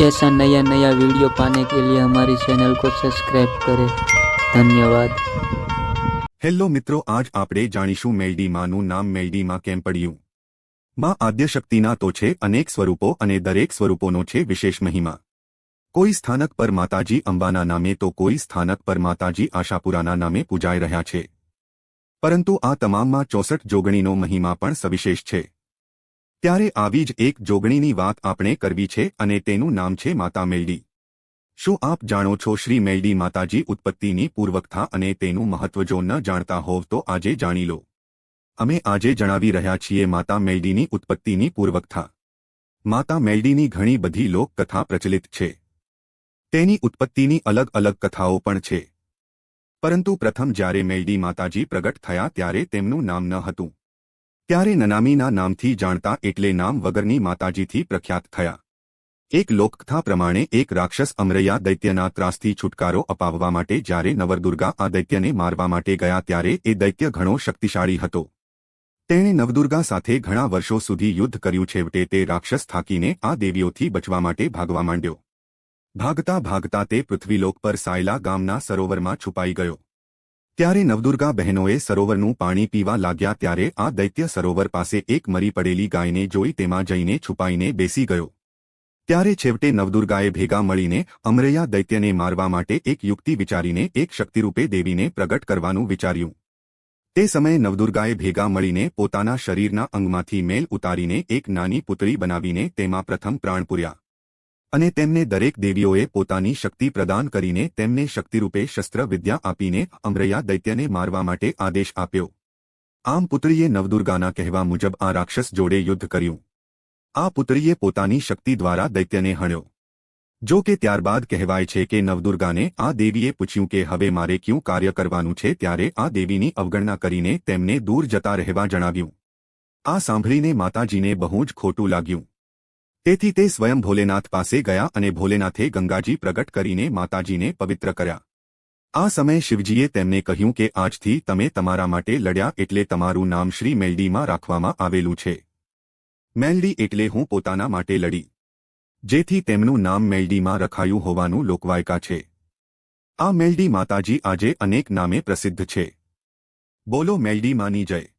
ऐसा नया नया वीडियो पाने के लिए हमारी चैनल को सब्सक्राइब करें धन्यवाद હેલો મિત્રો આજ આપણે જાણીશું મેલડી માનું નામ મેલડીમાં કેમ પડ્યું માં આદ્યશક્તિના તો છે અનેક સ્વરૂપો અને દરેક સ્વરૂપોનો છે વિશેષ મહિમા કોઈ સ્થાનક પર માતાજી અંબાના નામે તો કોઈ સ્થાનક પર માતાજી આશાપુરાના નામે પૂજાઈ રહ્યા છે પરંતુ આ તમામમાં ચોસઠ જોગણીનો મહિમા પણ સવિશેષ છે ત્યારે આવી જ એક જોગણીની વાત આપણે કરવી છે અને તેનું નામ છે માતા મેલડી. શું આપ જાણો છો શ્રી મેલડી માતાજી ઉત્પત્તિની પૂર્વકથા અને તેનું મહત્વ જો ન જાણતા હોવ તો આજે જાણી લો. અમે આજે જણાવી રહ્યા છીએ માતા મેલડીની ઉત્પત્તિની પૂર્વકથા. માતા મેલડીની ઘણી બધી લોકકથા પ્રચલિત છે. તેની ઉત્પત્તિની અલગ અલગ કથાઓ પણ છે. પરંતુ પ્રથમ જ્યારે મેલડી માતાજી પ્રગટ થયા ત્યારે તેમનું નામ ન હતું. ત્યારે નનામીના નામથી જાણતા એટલે નામ વગરની માતાજીથી પ્રખ્યાત થયા. એક લોકકથા પ્રમાણે એક રાક્ષસ અમરૈયા દૈત્યના ત્રાસથી છુટકારો અપાવવા માટે જ્યારે નવરદુર્ગા આ દૈત્યને મારવા માટે ગયા ત્યારે એ દૈત્ય ઘણો શક્તિશાળી હતો. તેણે નવદુર્ગા સાથે ઘણા વર્ષો સુધી યુદ્ધ કર્યું છેવટે તે રાક્ષસ થાકીને આ દેવીઓથી બચવા માટે ભાગવા માંડ્યો. ભાગતા ભાગતા તે પૃથ્વીલોક પર સાયલા ગામના સરોવરમાં છુપાઈ ગયો. ત્યારે નવદુર્ગા બહેનોએ સરોવરનું પાણી પીવા લાગ્યા ત્યારે આ દૈત્ય સરોવર પાસે એક મરી પડેલી ગાયને જોઈ તેમાં જઈને છુપાઈને બેસી ગયો. ત્યારે છેવટે નવદુર્ગાએ ભેગા મળીને અમરૈયા દૈત્યને મારવા માટે એક યુક્તિ વિચારીને એક શક્તિરૂપે દેવીને પ્રગટ કરવાનું વિચાર્યું. તે સમયે નવદુર્ગાએ ભેગા મળીને પોતાના શરીરના અંગમાંથી મેલ ઉતારીને એક નાની પુતળી બનાવીને તેમાં પ્રથમ પ્રાણ પૂર્યા. અને તેમને દરેક દેવીઓએ પોતાની શક્તિ પ્રદાન કરીને તેમને શક્તિરૂપે શસ્ત્ર વિદ્યા આપીને અમરૈયા દૈત્યને મારવા માટે આદેશ આપ્યો. આમ પુત્રીએ નવદુર્ગાના કહેવા મુજબ આ રાક્ષસ જોડે યુદ્ધ કર્યું. આ પુત્રીએ પોતાની શક્તિ દ્વારા દૈત્યને હણ્યો. જો કે ત્યારબાદ કહેવાય છે કે નવદુર્ગાને આ દેવીએ પૂછ્યું કે હવે મારે ક્યું કાર્ય કરવાનું છે ત્યારે આ દેવીની અવગણના કરીને તેમને દૂર જતા રહેવા જણાવ્યું. આ સાંભળીને માતાજીને બહુ જ ખોટું લાગ્યું. તેથી તે સ્વયં ભોલેનાથ પાસે ગયા અને ભોલેનાથે ગંગાજી પ્રગટ કરીને માતાજીને પવિત્ર કર્યા. આ સમયે શિવજીએ તેમને કહ્યું કે આજથી તમે તમારા માટે લડ્યા એટલે તમારું નામ શ્રી મેલડીમાં રાખવામાં આવેલું છે. મેલડી એટલે હું પોતાના માટે લડી. જેથી તેમનું નામ મેલડીમાં રખાયું હોવાનું લોકવાયકા છે. આ મેલડી માતાજી આજે અનેક નામે પ્રસિદ્ધ છે. બોલો મેલડી માની જય.